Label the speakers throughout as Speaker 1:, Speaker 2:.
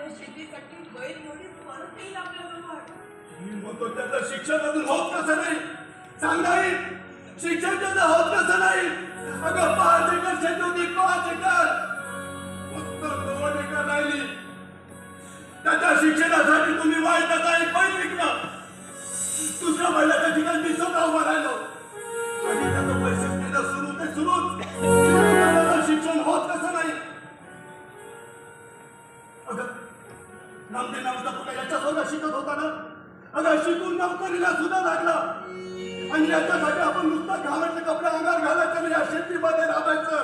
Speaker 1: आपल्या शेतीसाठी बैल जोडी परत येईल आपल्याजवळ
Speaker 2: मी म्हणतो त्याचं शिक्षण अजून होत कसं नाही? सांग नाही शिक्षण त्याचं होत कसं नाही? अगं पाच एकर शेत होती पाच एकर. फक्त दोन एकर राहिली. त्याच्या शिक्षणासाठी तुम्ही वाईटाचा एक बैल विकला दुसऱ्या बैलाच्या ठिकाणी मी स्वतः उभा राहिलो. आणि त्याचं पैसे देणं सुरू ते सुरूच. शिक्षण होत कसं नाही? अगं नामदेव नावाचा पुढे याच्या सुद्धा शिकत होता ना अगं शिकून नोकरीला सुद्धा लागला. आणि याच्यासाठी आपण नुसतं घालायचे कपडे अंगावर घालायचं या शेतीमध्ये राबायचं.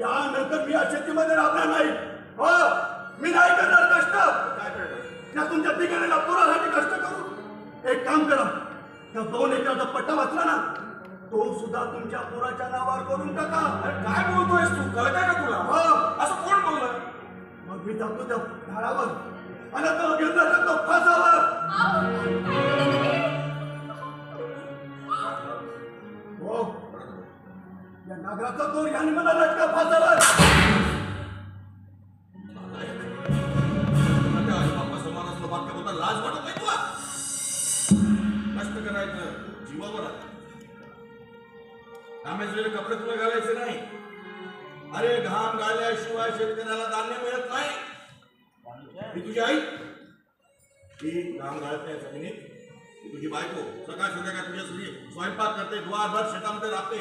Speaker 2: यानंतर मी या शेतीमध्ये राबणार नाही. हो मी नाही करणार कष्ट. काय करणार या तुमच्या ठिकाणीला पुरासाठी कष्ट करू. एक काम करा. त्या दोन एकराचा पट्टा वाचला ना तो सुद्धा तुमच्या पुराच्या नावावर करून टाका.
Speaker 3: अरे काय बोलतोयस तू? कळतंय का तुला?
Speaker 2: हो.
Speaker 3: असं कोण बोललं?
Speaker 2: मी जातो त्या झाडावर. आणि तो घेऊन जातो फासावर. हो. या नागराचा दोर याने मला लटका फासावर.
Speaker 3: लाज वाटत नाही तुला? कष्ट करायचं जीवावर आहे. कपडे तुला घालायचे नाही. अरे घाम गाल्याशिवाय शेतकऱ्याला धान्य मिळत नाही. ही तुझी आई? ती घाम गाळत नाही जमिनीत. तुझी बायको. सकाळ संध्याकाळ तुझ्यासाठी स्वयंपाक करते द्वारभर शेतामध्ये राबते.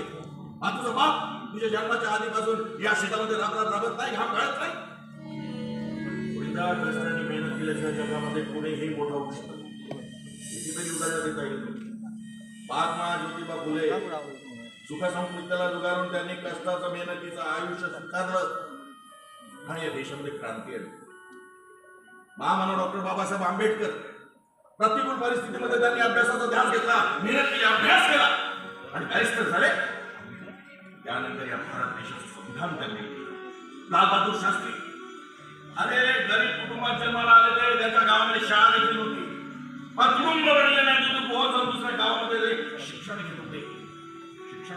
Speaker 3: हा तुझा बाप तुझ्या जन्माच्या आधीपासून या शेतामध्ये राबत राबत नाही घाम गाळत नाही. कष्टाने मेहनत केल्याशिवाय जगामध्ये कोणीही मोठा होऊ शकत नाही. कितीतरी उदाहरण देता येईल. महात्मा ज्योतिबा फुले सुखसंपत्तीला जुगारून त्यांनी कष्टाचं मेहनतीचं आयुष्य स्वीकारलं आणि या देशामध्ये क्रांती आली महामानव डॉक्टर बाबासाहेब आंबेडकर प्रतिकूल परिस्थितीमध्ये त्यांनी अभ्यासाचा ध्यान घेतला मेहनत केली अभ्यास केला आणि बॅरिस्टर झाले त्यानंतर या भारत देशाचं संविधान त्यांनी लिहिलं. लाल बहादूर शास्त्री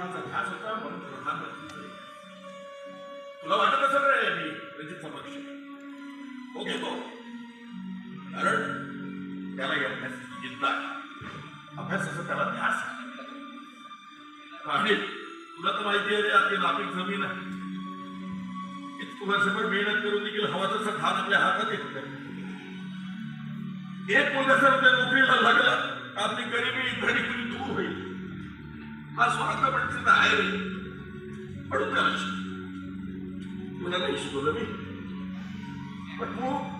Speaker 3: शिक्षणाचा ध्यास होता म्हणून प्रधान तुला वाटत असं रे मी रंजित पक्ष हो घेतो कारण त्याला अभ्यास अभ्यासाची अभ्यास असं त्याला ध्यास आहे. आणि तुला तर माहिती आहे रे आपली नापीक जमीन आहे. इतकं वर्षभर मेहनत करून देखील हवा तसं धान आपल्या हातात येत एक मुलगा सर त्या नोकरीला लागला आपली गरिबी घरी कुणी दूर होईल हा स्वार्थ म्हणजे आहे रे म्हणून शिकवलं. तुला शिकवलं मी? पण तू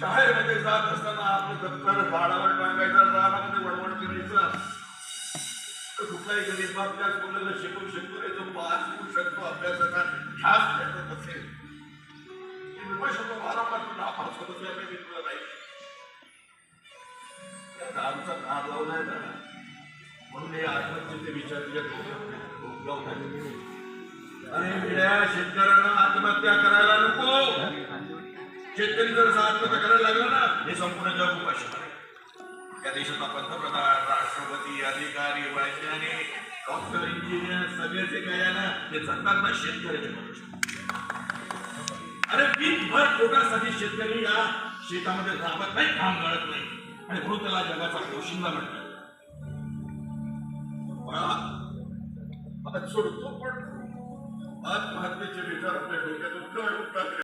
Speaker 3: शाळेमध्ये जात असताना आपलं दप्तर झाडावर टांगायचा रानामध्ये वडवड करायचं. तर कुठलाही गरीब अभ्यास मुलाला शिकवू शकतो रे तो पास होऊ शकतो अभ्यासाचा. ध्यास त्याचा असेल ते विमर्श होतो वारंवार तू नापास होत असल्याने मी तुला नाही. त्या नाद लावलाय ना. हे आत्महत्येचे विचार आणि शेतकऱ्यांना आत्महत्या करायला नको. शेतकरी जर आत्महत्या करायला लागला ना हे संपूर्ण जग उपाशी त्या देशाचा पंतप्रधान राष्ट्रपती अधिकारी वैज्ञानिक डॉक्टर इंजिनियर सगळ्याचे काय ना ते जगताना शेतकऱ्याचे भविष्य अरे पीकभर पोटासाठी शेतकरी या शेतामध्ये राबत नाही काम करत नाही. आणि मृतला जगाचा पोशिंदा म्हणतात. आता सोडतो पण आत्महत्येचे विचार आपल्या डोक्यातून कळ उठतात